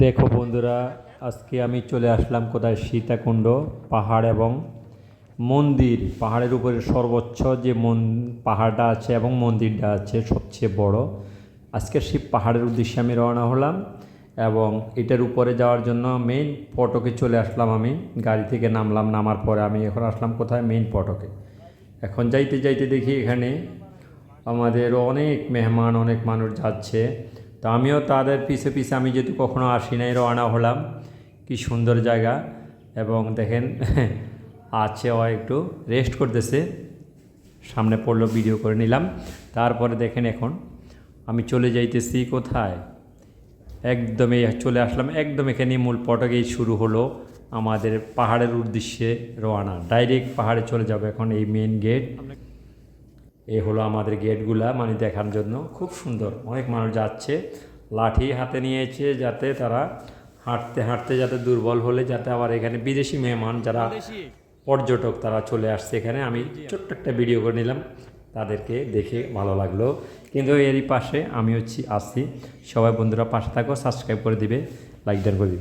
দেখো বন্ধুরা, আজকে আমি চলে আসলাম কোথায়? সীতাকুণ্ড পাহাড় এবং মন্দির। পাহাড়ের উপরে সর্বোচ্চ যে মন, পাহাড়টা আছে এবং মন্দিরটা আছে সবচেয়ে বড়। আজকে শিব পাহাড়ের উদ্দেশ্যে আমি রওনা হলাম এবং এটার উপরে যাওয়ার জন্য মেইন ফটকে চলে আসলাম আমি। গাড়ি থেকে নামলাম, নামার পরে আমি এখন আসলাম কোথায়? মেইন ফটকে এখন যাইতে যাইতে দেখি এখানে আমাদের অনেক মেহমান, অনেক মানুষ যাচ্ছে। তো আমিও তাদের পিছে পিছে আমি যেহেতু কখনো আসি নাই, রওনা হলাম। কি সুন্দর জায়গা। এবং দেখেন, আছে ও একটু রেস্ট করতেছে। সামনে পড়ল ভিডিও করে নিলাম। তারপরে দেখেন এখন, আমি চলে যাইতেছি কোথায়? একদমই চলে আসলাম একদম এখানে মূল পটকেই শুরু হলো আমাদের পাহাড়ের উদ্দেশ্যে রওনা। ডাইরেক্ট পাহাড়ে চলে যাবে এখন এই মেন গেট এই হলো আমাদের গেটগুলা মানে দেখার জন্য। খুব সুন্দর। অনেক মানুষ যাচ্ছে। লাঠি হাতে নিয়েছে যাতে তারা হাঁটতে হাঁটতে যাতে দুর্বল হলে যাতে আবার এখানে বিদেশি মেহমান যারা পর্যটক তারা চলে আসছে এখানে। আমি ছোট্ট একটা ভিডিও করে নিলাম। তাদেরকে দেখে ভালো লাগল। কিন্তু এরই পাশে আমি হচ্ছি আসছি। সবাই বন্ধুরা পাশে থাকো সাবস্ক্রাইব করে দিবে লাইক ডান করে দিবে।